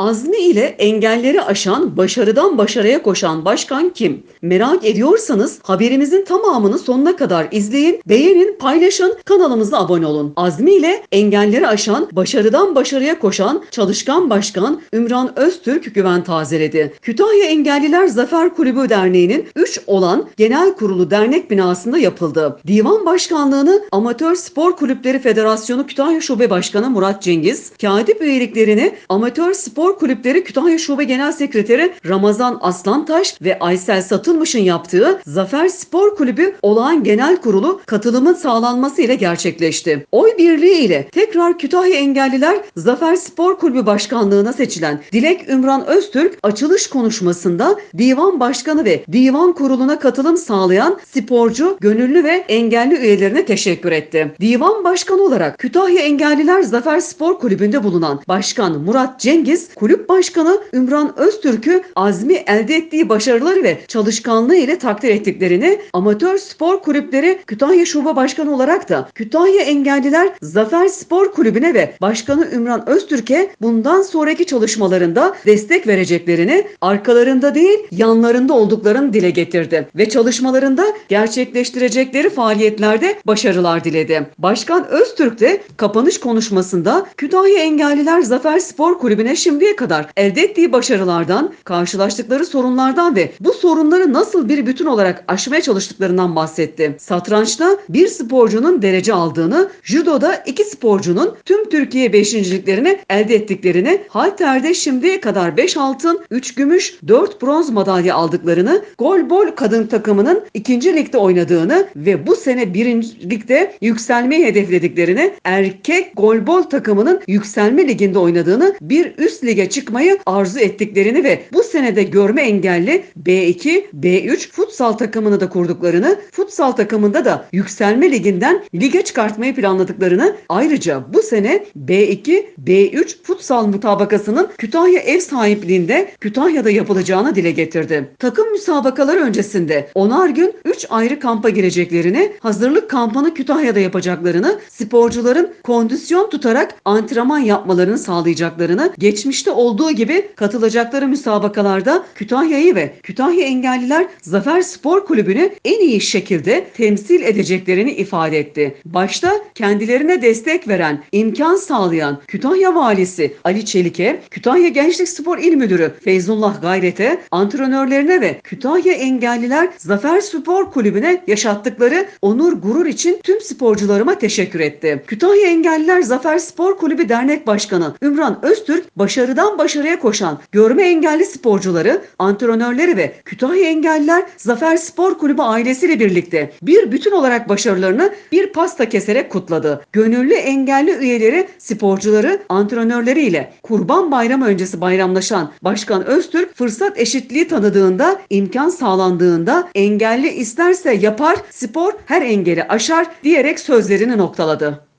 Azmi ile engelleri aşan, başarıdan başarıya koşan başkan kim? Merak ediyorsanız haberimizin tamamını sonuna kadar izleyin, beğenin, paylaşın, kanalımıza abone olun. Azmi ile engelleri aşan, başarıdan başarıya koşan çalışkan başkan Ümran Öztürk güven tazeledi. Kütahya Engelliler Zafer Kulübü Derneği'nin 3 olan genel kurulu dernek binasında yapıldı. Divan başkanlığını Amatör Spor Kulüpleri Federasyonu Kütahya Şube Başkanı Murat Cengiz, katip üyeliklerini Amatör Spor Kulüpleri Kütahya Şube Genel Sekreteri Ramazan Aslantaş ve Aysel Satılmış'ın yaptığı Zafer Spor Kulübü olağan genel kurulu katılımın sağlanması ile gerçekleşti. Oy birliği ile tekrar Kütahya Engelliler Zafer Spor Kulübü Başkanlığına seçilen Dilek Ümran Öztürk açılış konuşmasında divan başkanı ve divan kuruluna katılım sağlayan sporcu, gönüllü ve engelli üyelerine teşekkür etti. Divan başkanı olarak Kütahya Engelliler Zafer Spor Kulübü'nde bulunan Başkan Murat Cengiz, kulüp başkanı Ümran Öztürk'ü azmi elde ettiği başarıları ve çalışkanlığı ile takdir ettiklerini, amatör spor kulüpleri Kütahya Şube Başkanı olarak da Kütahya Engelliler Zafer Spor Kulübü'ne ve Başkanı Ümran Öztürk'e bundan sonraki çalışmalarında destek vereceklerini, arkalarında değil yanlarında olduklarını dile getirdi ve çalışmalarında gerçekleştirecekleri faaliyetlerde başarılar diledi. Başkan Öztürk de kapanış konuşmasında Kütahya Engelliler Zafer Spor Kulübü'ne şimdiye kadar elde ettiği başarılardan, karşılaştıkları sorunlardan ve bu sorunları nasıl bir bütün olarak aşmaya çalıştıklarından bahsetti. Satrançta bir sporcunun derece aldığını, judoda iki sporcunun tüm Türkiye beşinciliklerini elde ettiklerini, halterde şimdiye kadar 5 altın, 3 gümüş, 4 bronz madalya aldıklarını, golbol kadın takımının ikinci ligde oynadığını ve bu sene birinci ligde yükselmeyi hedeflediklerini, erkek golbol takımının yükselme liginde oynadığını, bir üst lige çıkmayı arzu ettiklerini ve bu senede görme engelli B2, B3 futsal takımını da kurduklarını, futsal takımında da yükselme liginden lige çıkartmayı planladıklarını, ayrıca bu sene B2, B3 futsal mutabakasının Kütahya ev sahipliğinde Kütahya'da yapılacağını dile getirdi. Takım müsabakaları öncesinde 10'ar gün 3 ayrı kampa gireceklerini, hazırlık kampını Kütahya'da yapacaklarını, sporcuların kondisyon tutarak antrenman yapmalarını sağlayacaklarını, geçmişte olduğu gibi katılacakları müsabakalarda Kütahya'yı ve Kütahya Engelliler Zafer Spor Kulübü'nü en iyi şekilde temsil edeceklerini ifade etti. Başta kendilerine destek veren, imkan sağlayan Kütahya Valisi Ali Çelik'e, Kütahya Gençlik Spor İl Müdürü Feyzullah Gayret'e, antrenörlerine ve Kütahya Engelliler Zafer Spor Kulübü'ne yaşattıkları onur gurur için tüm sporcularıma teşekkür etti. Kütahya Engelliler Zafer Spor Kulübü Dernek Başkanı Ümran Öztürk başarıdan başarıya koşan görme engelli sporcuları, antrenörleri ve Kütahya Engelliler Zafer Spor Kulübü ailesiyle birlikte bir bütün olarak başarılarını bir pasta keserek kutladı. Gönüllü engelli üyeleri, sporcuları, antrenörleriyle Kurban Bayramı öncesi bayramlaşan Başkan Öztürk fırsat eşitliği tanıdığında, imkan sağlandığında engelli isterse yapar, spor her engeli aşar diyerek sözlerini noktaladı.